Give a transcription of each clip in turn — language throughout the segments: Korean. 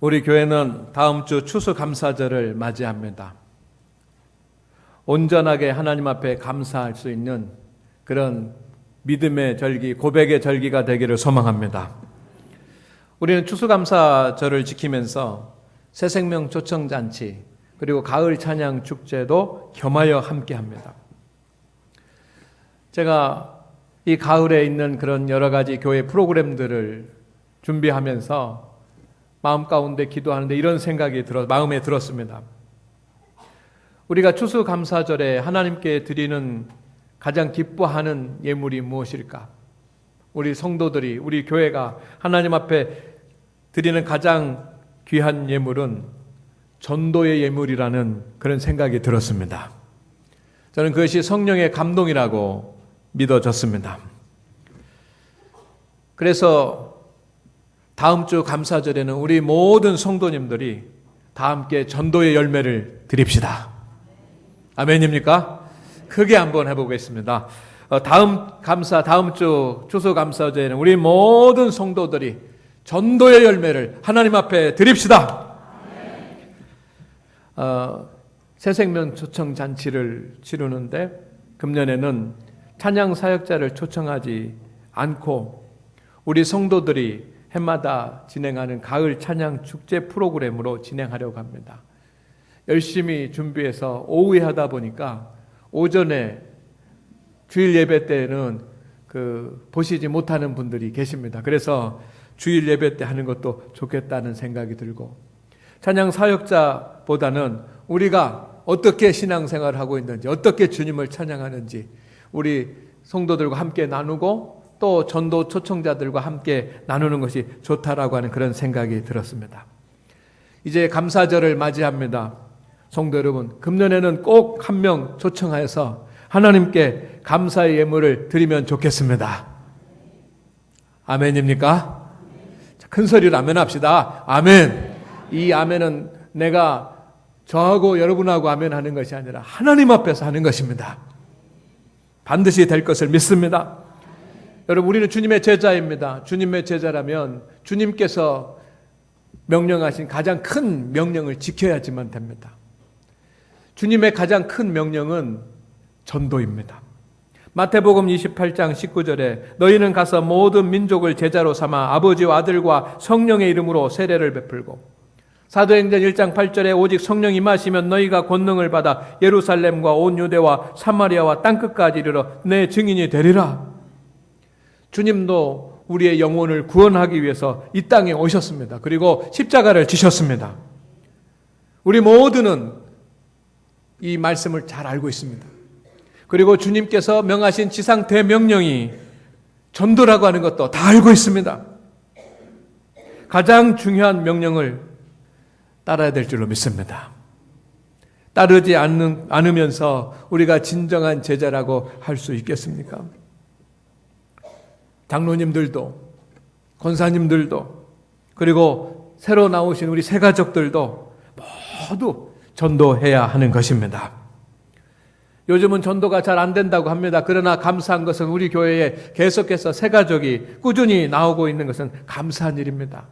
우리 교회는 다음 주 추수감사절을 맞이합니다. 온전하게 하나님 앞에 감사할 수 있는 그런 믿음의 절기, 고백의 절기가 되기를 소망합니다. 우리는 추수감사절을 지키면서 새 생명 초청잔치, 그리고 가을 찬양 축제도 겸하여 함께 합니다. 제가 이 가을에 있는 그런 여러 가지 교회 프로그램들을 준비하면서 마음 가운데 기도하는데 이런 생각이 들어 마음에 들었습니다. 우리가 추수감사절에 하나님께 드리는 가장 기뻐하는 예물이 무엇일까? 우리 성도들이 우리 교회가 하나님 앞에 드리는 가장 귀한 예물은 전도의 예물이라는 그런 생각이 들었습니다. 저는 그것이 성령의 감동이라고 믿어졌습니다. 그래서 다음 주 감사절에는 우리 모든 성도님들이 다 함께 전도의 열매를 드립시다. 아멘입니까? 크게 한번 해보겠습니다. 어, 다음 감사, 다음 주 추수 감사절에는 우리 모든 성도들이 전도의 열매를 하나님 앞에 드립시다. 어, 새생명 초청 잔치를 치르는데 금년에는 찬양 사역자를 초청하지 않고 우리 성도들이 해마다 진행하는 가을 찬양 축제 프로그램으로 진행하려고 합니다. 열심히 준비해서 오후에 하다 보니까 오전에 주일 예배 때는 그 보시지 못하는 분들이 계십니다. 그래서 주일 예배 때 하는 것도 좋겠다는 생각이 들고 찬양 사역자보다는 우리가 어떻게 신앙생활을 하고 있는지 어떻게 주님을 찬양하는지 우리 성도들과 함께 나누고 또 전도 초청자들과 함께 나누는 것이 좋다라고 하는 그런 생각이 들었습니다. 이제 감사절을 맞이합니다. 성도 여러분, 금년에는 꼭 한 명 초청하여서 하나님께 감사의 예물을 드리면 좋겠습니다. 아멘입니까? 큰 소리로 아멘 합시다. 아멘. 이 아멘은 내가 저하고 여러분하고 아멘 하는 것이 아니라 하나님 앞에서 하는 것입니다. 반드시 될 것을 믿습니다. 여러분, 우리는 주님의 제자입니다. 주님의 제자라면 주님께서 명령하신 가장 큰 명령을 지켜야지만 됩니다. 주님의 가장 큰 명령은 전도입니다. 마태복음 28장 19절에 너희는 가서 모든 민족을 제자로 삼아 아버지와 아들과 성령의 이름으로 세례를 베풀고 사도행전 1장 8절에 오직 성령 임하시면 너희가 권능을 받아 예루살렘과 온 유대와 사마리아와 땅끝까지 이르러 내 증인이 되리라. 주님도 우리의 영혼을 구원하기 위해서 이 땅에 오셨습니다. 그리고 십자가를 지셨습니다. 우리 모두는 이 말씀을 잘 알고 있습니다. 그리고 주님께서 명하신 지상 대명령이 전도라고 하는 것도 다 알고 있습니다. 가장 중요한 명령을 따라야 될 줄로 믿습니다. 따르지 않는, 않으면서 우리가 진정한 제자라고 할 수 있겠습니까? 장로님들도, 권사님들도, 그리고 새로 나오신 우리 새가족들도 모두 전도해야 하는 것입니다. 요즘은 전도가 잘 안 된다고 합니다. 그러나 감사한 것은 우리 교회에 계속해서 새가족이 꾸준히 나오고 있는 것은 감사한 일입니다.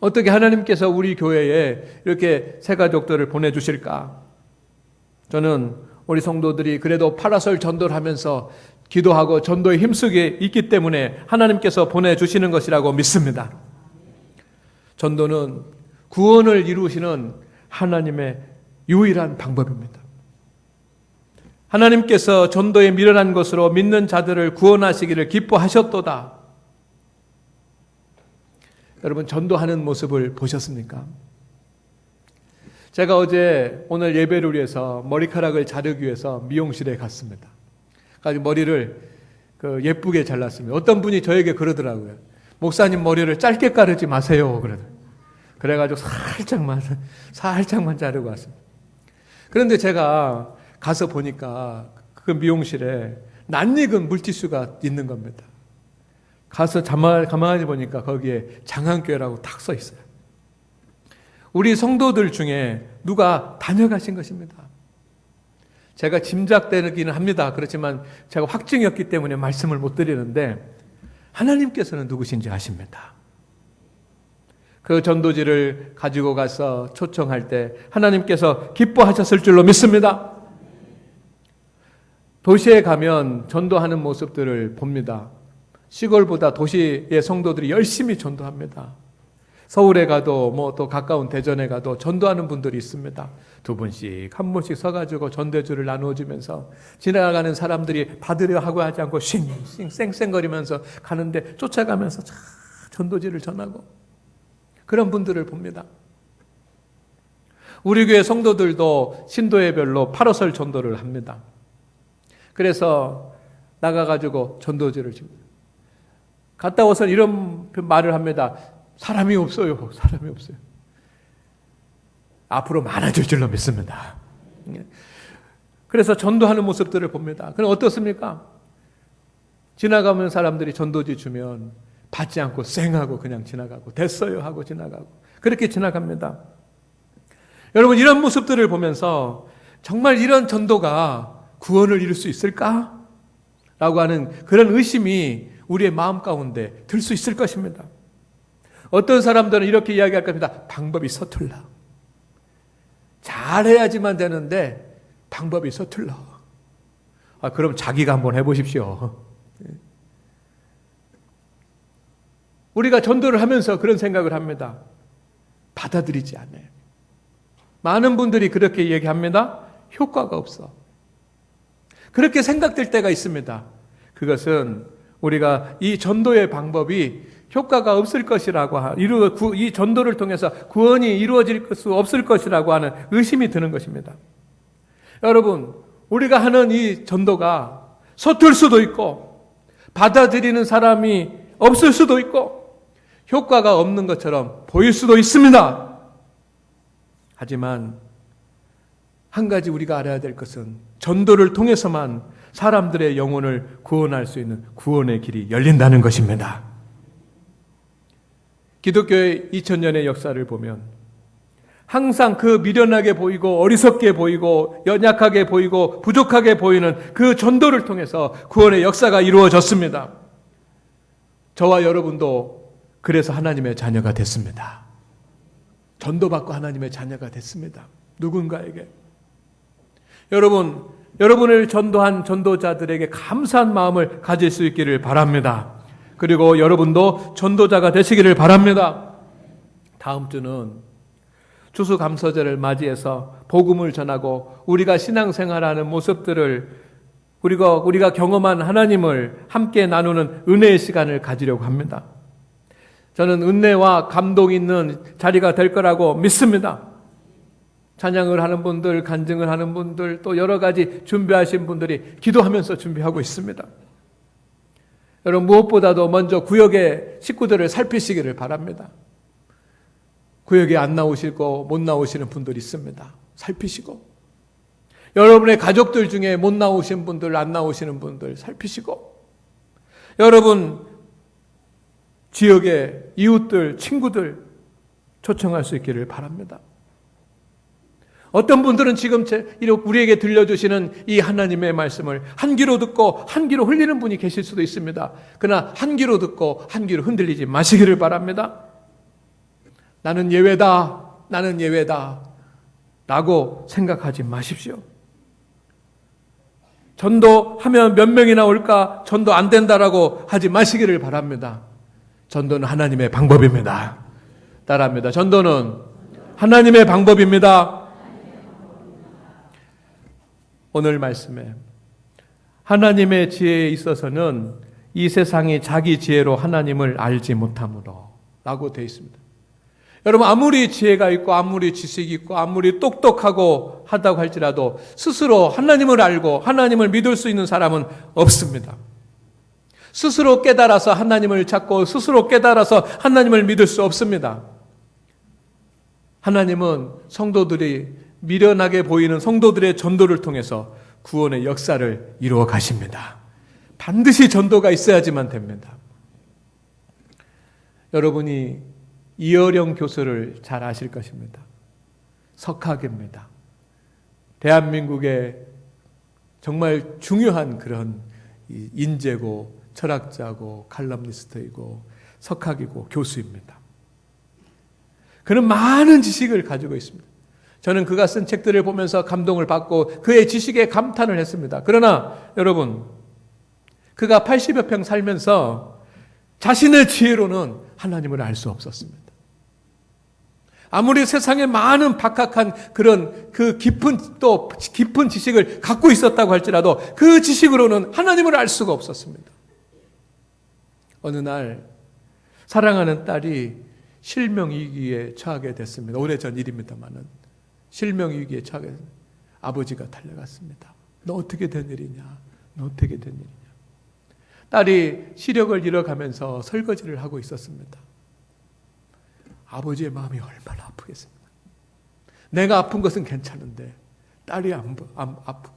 어떻게 하나님께서 우리 교회에 이렇게 새가족들을 보내주실까? 저는 우리 성도들이 그래도 파라솔 전도를 하면서 기도하고 전도에 힘쓰게 있기 때문에 하나님께서 보내주시는 것이라고 믿습니다. 전도는 구원을 이루시는 하나님의 유일한 방법입니다. 하나님께서 전도에 미련한 것으로 믿는 자들을 구원하시기를 기뻐하셨도다. 여러분 전도하는 모습을 보셨습니까? 제가 어제 오늘 예배를 위해서 머리카락을 자르기 위해서 미용실에 갔습니다. 가지고 머리를 그 예쁘게 잘랐습니다. 어떤 분이 저에게 그러더라고요. 목사님 머리를 짧게 자르지 마세요. 그러더 그래가지고 살짝만 살짝만 자르고 왔습니다. 그런데 제가 가서 보니까 그 미용실에 낯익은 물티슈가 있는 겁니다. 가서 가만히 보니까 거기에 장한교회라고 탁 써 있어요. 우리 성도들 중에 누가 다녀가신 것입니다. 제가 짐작되기는 합니다. 그렇지만 제가 확증이었기 때문에 말씀을 못 드리는데 하나님께서는 누구신지 아십니다. 그 전도지를 가지고 가서 초청할 때 하나님께서 기뻐하셨을 줄로 믿습니다. 도시에 가면 전도하는 모습들을 봅니다. 시골보다 도시의 성도들이 열심히 전도합니다. 서울에 가도 뭐 또 가까운 대전에 가도 전도하는 분들이 있습니다. 두 분씩 한 분씩 서가지고 전대주를 나누어주면서 지나가는 사람들이 받으려 하고 하지 않고 싱싱 쌩쌩거리면서 가는데 쫓아가면서 자, 전도지를 전하고 그런 분들을 봅니다. 우리 교회 성도들도 신도회별로 8호설 전도를 합니다. 그래서 나가가지고 전도지를 줍니다. 갔다 와서 이런 말을 합니다. 사람이 없어요. 사람이 없어요. 앞으로 많아질 줄로 믿습니다. 그래서 전도하는 모습들을 봅니다. 그럼 어떻습니까? 지나가면 사람들이 전도지 주면 받지 않고 쌩하고 그냥 지나가고 됐어요 하고 지나가고 그렇게 지나갑니다. 여러분 이런 모습들을 보면서 정말 이런 전도가 구원을 이룰 수 있을까? 라고 하는 그런 의심이 우리의 마음 가운데 들 수 있을 것입니다. 어떤 사람들은 이렇게 이야기할 겁니다. 방법이 서툴러. 잘해야지만 되는데 방법이 서툴러. 아, 그럼 자기가 한번 해보십시오. 우리가 전도를 하면서 그런 생각을 합니다. 받아들이지 않아요. 많은 분들이 그렇게 얘기합니다. 효과가 없어. 그렇게 생각될 때가 있습니다. 그것은 우리가 이 전도의 방법이 효과가 없을 것이라고 이루 이 전도를 통해서 구원이 이루어질 수 없을 것이라고 하는 의심이 드는 것입니다. 여러분, 우리가 하는 이 전도가 서툴 수도 있고 받아들이는 사람이 없을 수도 있고 효과가 없는 것처럼 보일 수도 있습니다. 하지만 한 가지 우리가 알아야 될 것은 전도를 통해서만 사람들의 영혼을 구원할 수 있는 구원의 길이 열린다는 것입니다. 기독교의 2000년의 역사를 보면 항상 그 미련하게 보이고 어리석게 보이고 연약하게 보이고 부족하게 보이는 그 전도를 통해서 구원의 역사가 이루어졌습니다. 저와 여러분도 그래서 하나님의 자녀가 됐습니다. 전도받고 하나님의 자녀가 됐습니다. 누군가에게. 여러분, 여러분을 전도한 전도자들에게 감사한 마음을 가질 수 있기를 바랍니다. 그리고 여러분도 전도자가 되시기를 바랍니다. 다음 주는 추수감사절을 맞이해서 복음을 전하고 우리가 신앙생활하는 모습들을 우리가 우리가 경험한 하나님을 함께 나누는 은혜의 시간을 가지려고 합니다. 저는 은혜와 감동 있는 자리가 될 거라고 믿습니다. 찬양을 하는 분들, 간증을 하는 분들, 또 여러 가지 준비하신 분들이 기도하면서 준비하고 있습니다. 여러분, 무엇보다도 먼저 구역의 식구들을 살피시기를 바랍니다. 구역에 안 나오시고 못 나오시는 분들이 있습니다. 살피시고. 여러분의 가족들 중에 못 나오신 분들, 안 나오시는 분들 살피시고. 여러분, 지역의 이웃들, 친구들 초청할 수 있기를 바랍니다. 어떤 분들은 지금 우리에게 들려주시는 이 하나님의 말씀을 한 귀로 듣고 한 귀로 흘리는 분이 계실 수도 있습니다. 그러나 한 귀로 듣고 한 귀로 흔들리지 마시기를 바랍니다. 나는 예외다. 나는 예외다. 라고 생각하지 마십시오. 전도하면 몇 명이나 올까? 전도 안 된다라고 하지 마시기를 바랍니다. 전도는 하나님의 방법입니다. 따라합니다. 전도는 하나님의 방법입니다. 오늘 말씀에 하나님의 지혜에 있어서는 이 세상이 자기 지혜로 하나님을 알지 못함으로 라고 되어 있습니다. 여러분 아무리 지혜가 있고 아무리 지식이 있고 아무리 똑똑하고 하다고 할지라도 스스로 하나님을 알고 하나님을 믿을 수 있는 사람은 없습니다. 스스로 깨달아서 하나님을 찾고 스스로 깨달아서 하나님을 믿을 수 없습니다. 하나님은 성도들이 미련하게 보이는 성도들의 전도를 통해서 구원의 역사를 이루어 가십니다. 반드시 전도가 있어야지만 됩니다. 여러분이 이어령 교수를 잘 아실 것입니다. 석학입니다. 대한민국의 정말 중요한 그런 인재고 철학자고 칼럼니스트이고 석학이고 교수입니다. 그는 많은 지식을 가지고 있습니다. 저는 그가 쓴 책들을 보면서 감동을 받고 그의 지식에 감탄을 했습니다. 그러나 여러분, 그가 80여 평 살면서 자신의 지혜로는 하나님을 알 수 없었습니다. 아무리 세상에 많은 박학한 그런 그 깊은 또 깊은 지식을 갖고 있었다고 할지라도 그 지식으로는 하나님을 알 수가 없었습니다. 어느 날 사랑하는 딸이 실명위기에 처하게 됐습니다. 오래전 일입니다만은 실명 위기에 처하게 됐습니다. 아버지가 달려갔습니다. 너 어떻게 된 일이냐? 너 어떻게 된 일이냐? 딸이 시력을 잃어가면서 설거지를 하고 있었습니다. 아버지의 마음이 얼마나 아프겠습니까? 내가 아픈 것은 괜찮은데 딸이 안, 안 아프고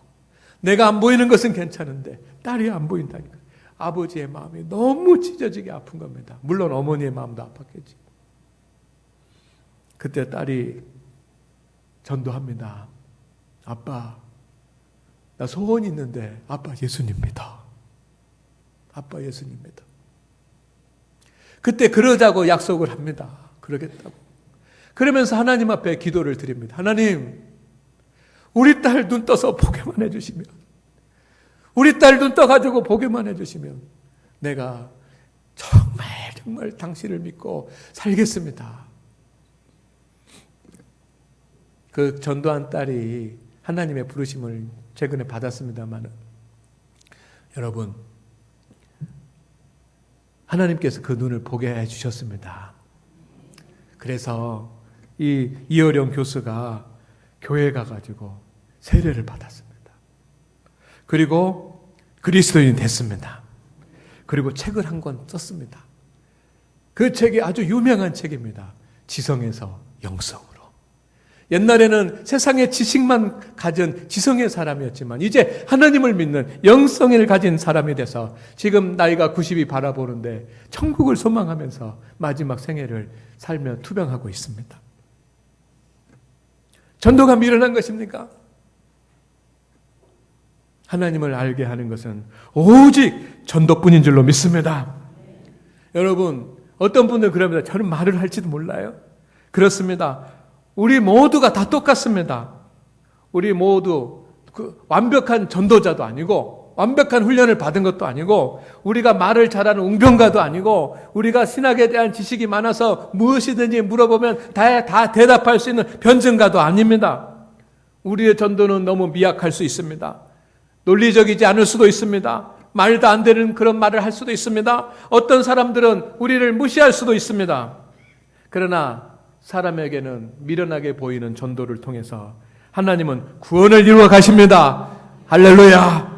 내가 안 보이는 것은 괜찮은데 딸이 안 보인다니까. 아버지의 마음이 너무 찢어지게 아픈 겁니다. 물론 어머니의 마음도 아팠겠지. 그때 딸이 전도합니다. 아빠, 나 소원이 있는데 아빠 예수님입니다. 아빠 예수님입니다. 그때 그러자고 약속을 합니다. 그러겠다고. 그러면서 하나님 앞에 기도를 드립니다. 하나님, 우리 딸 눈 떠서 보게만 해주시면, 우리 딸 눈 떠가지고 보게만 해주시면, 내가 정말 정말 당신을 믿고 살겠습니다. 그 전도한 딸이 하나님의 부르심을 최근에 받았습니다만, 여러분, 하나님께서 그 눈을 보게 해 주셨습니다. 그래서 이 이어령 교수가 교회 가가지고 세례를 받았습니다. 그리고 그리스도인이 됐습니다. 그리고 책을 한 권 썼습니다. 그 책이 아주 유명한 책입니다. 지성에서 영성으로. 옛날에는 세상의 지식만 가진 지성의 사람이었지만 이제 하나님을 믿는 영성을 가진 사람이 돼서 지금 나이가 90이 바라보는데 천국을 소망하면서 마지막 생애를 살며 투병하고 있습니다. 전도가 미련한 것입니까? 하나님을 알게 하는 것은 오직 전도뿐인 줄로 믿습니다. 여러분, 어떤 분들 그럽니다. 저는 말을 할지도 몰라요. 그렇습니다. 우리 모두가 다 똑같습니다. 우리 모두 그 완벽한 전도자도 아니고 완벽한 훈련을 받은 것도 아니고 우리가 말을 잘하는 웅변가도 아니고 우리가 신학에 대한 지식이 많아서 무엇이든지 물어보면 다, 다 대답할 수 있는 변증가도 아닙니다. 우리의 전도는 너무 미약할 수 있습니다. 논리적이지 않을 수도 있습니다. 말도 안 되는 그런 말을 할 수도 있습니다. 어떤 사람들은 우리를 무시할 수도 있습니다. 그러나 사람에게는 미련하게 보이는 전도를 통해서 하나님은 구원을 이루어 가십니다. 할렐루야.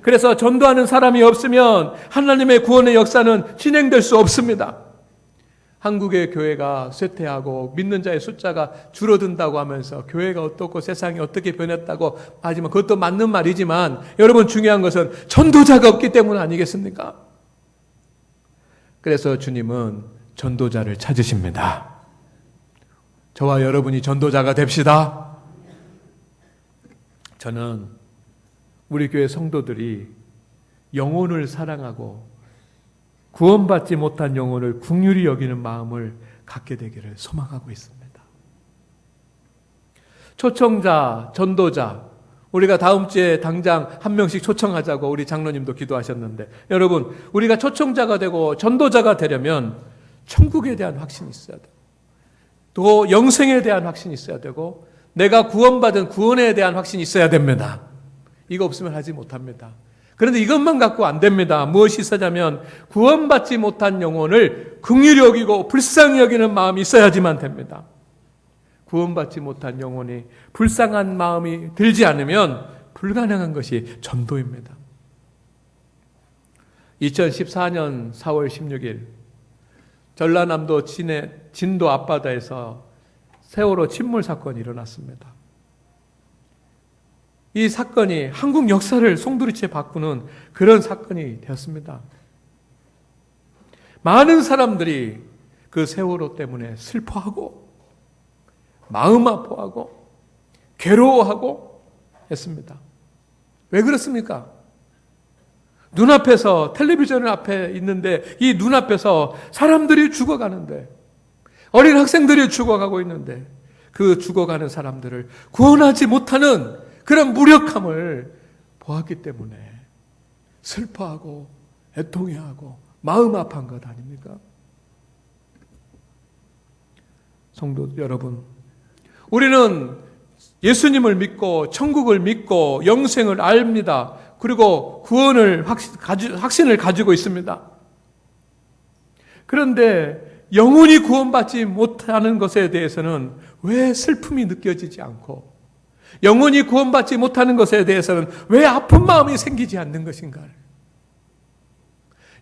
그래서 전도하는 사람이 없으면 하나님의 구원의 역사는 진행될 수 없습니다. 한국의 교회가 쇠퇴하고 믿는 자의 숫자가 줄어든다고 하면서 교회가 어떻고 세상이 어떻게 변했다고 하지만 그것도 맞는 말이지만 여러분 중요한 것은 전도자가 없기 때문 아니겠습니까? 그래서 주님은 전도자를 찾으십니다. 저와 여러분이 전도자가 됩시다. 저는 우리 교회 성도들이 영혼을 사랑하고 구원받지 못한 영혼을 국률이 여기는 마음을 갖게 되기를 소망하고 있습니다. 초청자, 전도자, 우리가 다음 주에 당장 한 명씩 초청하자고 우리 장로님도 기도하셨는데, 여러분, 우리가 초청자가 되고 전도자가 되려면 천국에 대한 확신이 있어야 돼요. 또 영생에 대한 확신이 있어야 되고, 내가 구원받은 구원에 대한 확신이 있어야 됩니다. 이거 없으면 하지 못합니다. 그런데 이것만 갖고 안 됩니다. 무엇이 있어야면 구원받지 못한 영혼을 긍휼히 여기고 불쌍히 여기는 마음이 있어야지만 됩니다. 구원받지 못한 영혼이 불쌍한 마음이 들지 않으면 불가능한 것이 전도입니다. 2014년 4월 16일 전라남도 진해, 진도 앞바다에서 세월호 침몰 사건이 일어났습니다. 이 사건이 한국 역사를 송두리째 바꾸는 그런 사건이 되었습니다. 많은 사람들이 그 세월호 때문에 슬퍼하고 마음 아파하고 괴로워하고 했습니다. 왜 그렇습니까? 눈앞에서 텔레비전 앞에 있는데 이 눈앞에서 사람들이 죽어가는데 어린 학생들이 죽어가고 있는데 그 죽어가는 사람들을 구원하지 못하는 그런 무력함을 보았기 때문에 슬퍼하고 애통해하고 마음 아파한 것 아닙니까? 성도 여러분, 우리는 예수님을 믿고 천국을 믿고 영생을 압니다. 그리고 구원을 확신을 가지고 있습니다. 그런데 영혼이 구원받지 못하는 것에 대해서는 왜 슬픔이 느껴지지 않고 영혼이 구원받지 못하는 것에 대해서는 왜 아픈 마음이 생기지 않는 것인가를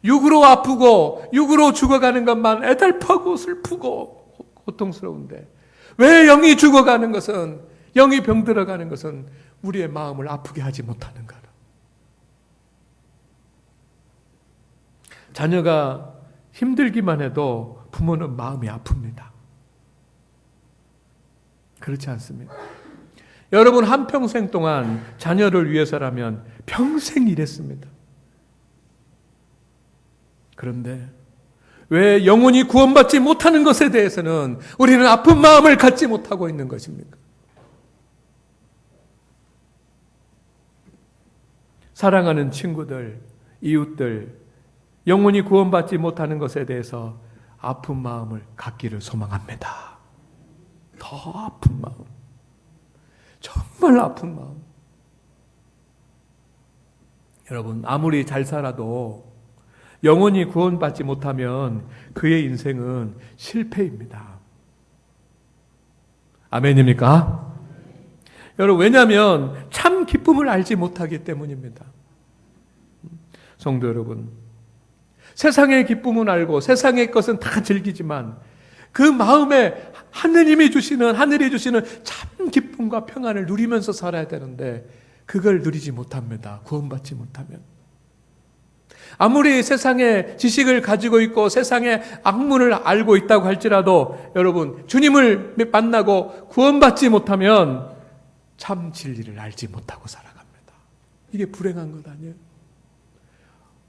육으로 아프고 육으로 죽어가는 것만 애달파고 슬프고 고통스러운데 왜 영이 죽어가는 것은 영이 병들어가는 것은 우리의 마음을 아프게 하지 못하는가? 자녀가 힘들기만 해도 부모는 마음이 아픕니다. 그렇지 않습니다. 여러분 한평생 동안 자녀를 위해서라면 평생 일했습니다. 그런데 왜 영혼이 구원받지 못하는 것에 대해서는 우리는 아픈 마음을 갖지 못하고 있는 것입니까? 사랑하는 친구들, 이웃들, 영혼이 구원받지 못하는 것에 대해서 아픈 마음을 갖기를 소망합니다. 더 아픈 마음. 정말 아픈 마음. 여러분, 아무리 잘 살아도 영혼이 구원받지 못하면 그의 인생은 실패입니다. 아멘입니까? 여러분, 왜냐하면 참 기쁨을 알지 못하기 때문입니다. 성도 여러분, 세상의 기쁨은 알고 세상의 것은 다 즐기지만 그 마음에 하느님이 주시는, 하늘이 주시는 참 기쁨과 평안을 누리면서 살아야 되는데 그걸 누리지 못합니다. 구원받지 못하면. 아무리 세상에 지식을 가지고 있고 세상의 악문을 알고 있다고 할지라도 여러분, 주님을 만나고 구원받지 못하면 참 진리를 알지 못하고 살아갑니다. 이게 불행한 것 아니에요?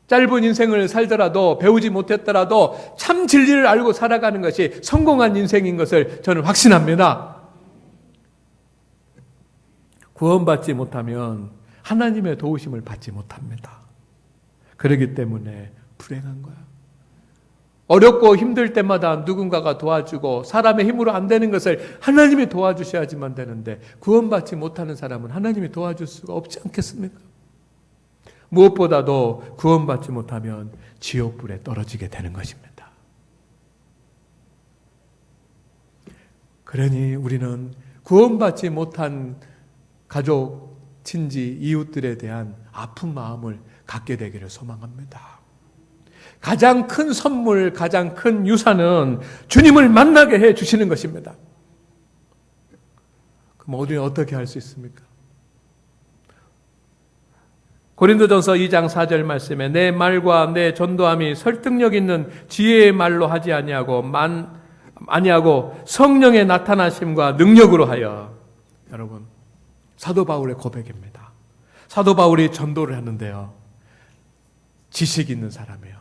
짧은 인생을 살더라도 배우지 못했더라도 참 진리를 알고 살아가는 것이 성공한 인생인 것을 저는 확신합니다. 구원받지 못하면 하나님의 도우심을 받지 못합니다. 그러기 때문에 불행한 거야. 어렵고 힘들 때마다 누군가가 도와주고 사람의 힘으로 안 되는 것을 하나님이 도와주셔야지만 되는데 구원받지 못하는 사람은 하나님이 도와줄 수가 없지 않겠습니까? 무엇보다도 구원받지 못하면 지옥불에 떨어지게 되는 것입니다. 그러니 우리는 구원받지 못한 가족, 친지, 이웃들에 대한 아픈 마음을 갖게 되기를 소망합니다. 가장 큰 선물, 가장 큰 유산은 주님을 만나게 해 주시는 것입니다. 그럼 우리는 어떻게 할 수 있습니까? 고린도전서 2장 4절 말씀에 내 말과 내 전도함이 설득력 있는 지혜의 말로 하지 아니하고 만 아니하고 성령의 나타나심과 능력으로 하여 여러분 사도 바울의 고백입니다. 사도 바울이 전도를 하는데요. 지식 있는 사람이에요.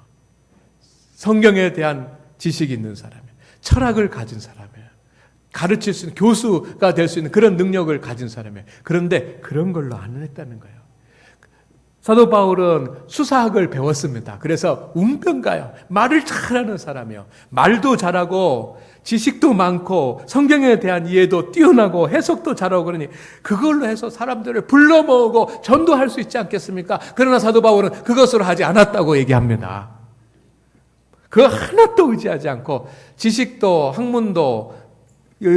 성경에 대한 지식 있는 사람이에요. 철학을 가진 사람이에요. 가르칠 수 있는 교수가 될 수 있는 그런 능력을 가진 사람이에요. 그런데 그런 걸로 안 했다는 거예요. 사도 바울은 수사학을 배웠습니다. 그래서 운병가요. 말을 잘하는 사람이요. 말도 잘하고 지식도 많고 성경에 대한 이해도 뛰어나고 해석도 잘하고 그러니 그걸로 해서 사람들을 불러 모으고 전도할 수 있지 않겠습니까? 그러나 사도 바울은 그것으로 하지 않았다고 얘기합니다. 그 하나도 의지하지 않고 지식도 학문도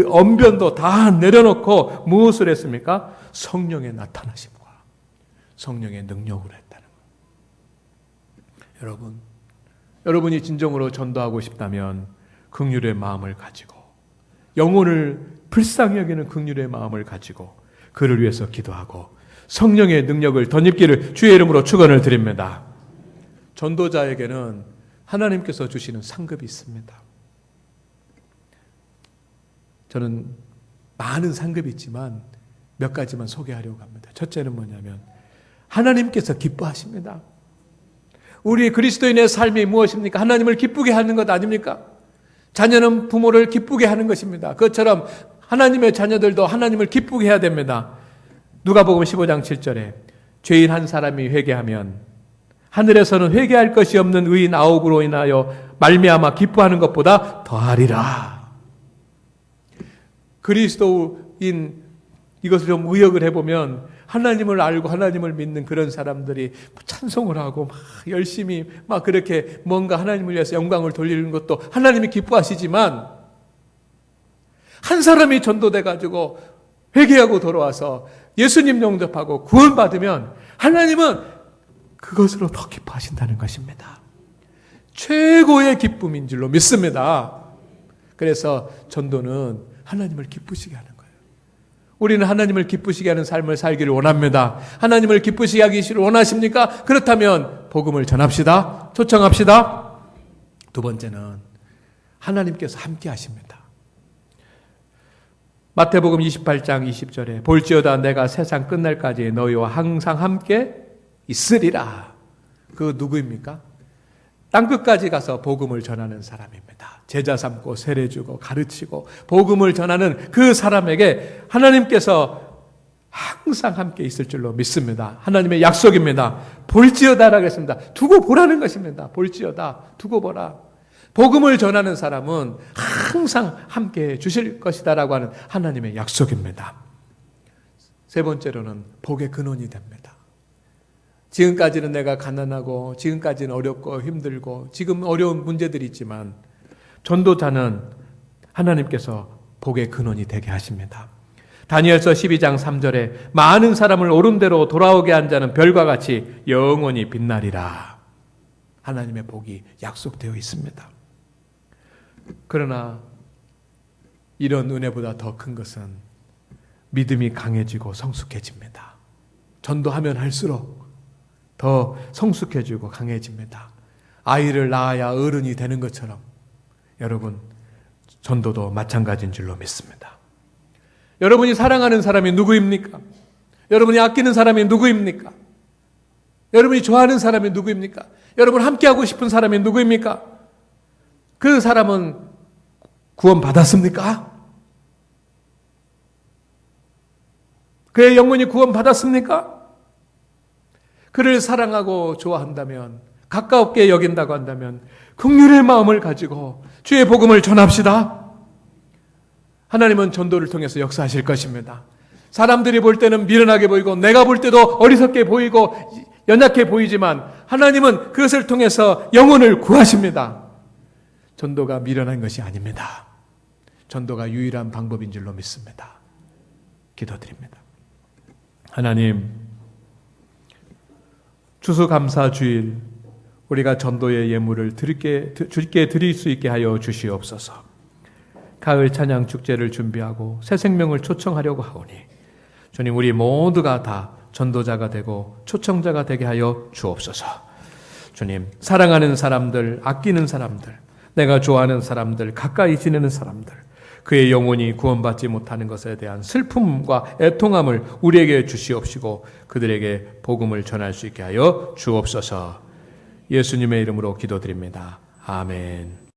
언변도 다 내려놓고 무엇을 했습니까? 성령의 나타나심. 성령의 능력으로 했다는 것. 여러분, 여러분이 진정으로 전도하고 싶다면 극률의 마음을 가지고 영혼을 불쌍히 여기는 극률의 마음을 가지고 그를 위해서 기도하고 성령의 능력을 덧입기를 주의 이름으로 축원을 드립니다. 전도자에게는 하나님께서 주시는 상급이 있습니다. 저는 많은 상급이 있지만 몇 가지만 소개하려고 합니다. 첫째는 뭐냐면 하나님께서 기뻐하십니다. 우리 그리스도인의 삶이 무엇입니까? 하나님을 기쁘게 하는 것 아닙니까? 자녀는 부모를 기쁘게 하는 것입니다. 그것처럼 하나님의 자녀들도 하나님을 기쁘게 해야 됩니다. 누가복음 15장 7절에 죄인 한 사람이 회개하면 하늘에서는 회개할 것이 없는 의인 아홉으로 인하여 말미암아 기뻐하는 것보다 더하리라. 그리스도인 이것을 좀 의역을 해보면 하나님을 알고 하나님을 믿는 그런 사람들이 찬송을 하고 막 열심히 막 그렇게 뭔가 하나님을 위해서 영광을 돌리는 것도 하나님이 기뻐하시지만 한 사람이 전도돼 가지고 회개하고 돌아와서 예수님 영접하고 구원받으면 하나님은 그것으로 더 기뻐하신다는 것입니다. 최고의 기쁨인 줄로 믿습니다. 그래서 전도는 하나님을 기쁘시게 하는. 우리는 하나님을 기쁘시게 하는 삶을 살기를 원합니다. 하나님을 기쁘시게 하기를 원하십니까? 그렇다면 복음을 전합시다. 초청합시다. 두 번째는 하나님께서 함께 하십니다. 마태복음 28장 20절에 볼지어다 내가 세상 끝날까지 너희와 항상 함께 있으리라. 그 누구입니까? 땅끝까지 가서 복음을 전하는 사람입니다. 제자 삼고 세례 주고 가르치고 복음을 전하는 그 사람에게 하나님께서 항상 함께 있을 줄로 믿습니다. 하나님의 약속입니다. 볼지어다라고 했습니다. 두고 보라는 것입니다. 볼지어다. 두고 보라. 복음을 전하는 사람은 항상 함께 해 주실 것이다라고 하는 하나님의 약속입니다. 세 번째로는 복의 근원이 됩니다. 지금까지는 내가 가난하고 지금까지는 어렵고 힘들고 지금 어려운 문제들이 있지만 전도자는 하나님께서 복의 근원이 되게 하십니다. 다니엘서 12장 3절에 많은 사람을 오른대로 돌아오게 한 자는 별과 같이 영원히 빛나리라. 하나님의 복이 약속되어 있습니다. 그러나 이런 은혜보다 더 큰 것은 믿음이 강해지고 성숙해집니다. 전도하면 할수록 더 성숙해지고 강해집니다. 아이를 낳아야 어른이 되는 것처럼 여러분 전도도 마찬가지인 줄로 믿습니다. 여러분이 사랑하는 사람이 누구입니까? 여러분이 아끼는 사람이 누구입니까? 여러분이 좋아하는 사람이 누구입니까? 여러분 함께하고 싶은 사람이 누구입니까? 그 사람은 구원 받았습니까? 그의 영혼이 구원 받았습니까? 그를 사랑하고 좋아한다면 가까웠게 여긴다고 한다면 긍휼의 마음을 가지고 주의 복음을 전합시다. 하나님은 전도를 통해서 역사하실 것입니다. 사람들이 볼 때는 미련하게 보이고 내가 볼 때도 어리석게 보이고 연약해 보이지만 하나님은 그것을 통해서 영혼을 구하십니다. 전도가 미련한 것이 아닙니다. 전도가 유일한 방법인 줄로 믿습니다. 기도드립니다. 하나님, 추수감사 주일 우리가 전도의 예물을 드릴게, 주께 드릴 수 있게 하여 주시옵소서. 가을 찬양 축제를 준비하고 새 생명을 초청하려고 하오니 주님 우리 모두가 다 전도자가 되고 초청자가 되게 하여 주옵소서. 주님 사랑하는 사람들, 아끼는 사람들, 내가 좋아하는 사람들, 가까이 지내는 사람들, 그의 영혼이 구원받지 못하는 것에 대한 슬픔과 애통함을 우리에게 주시옵시고 그들에게 복음을 전할 수 있게 하여 주옵소서. 예수님의 이름으로 기도드립니다. 아멘.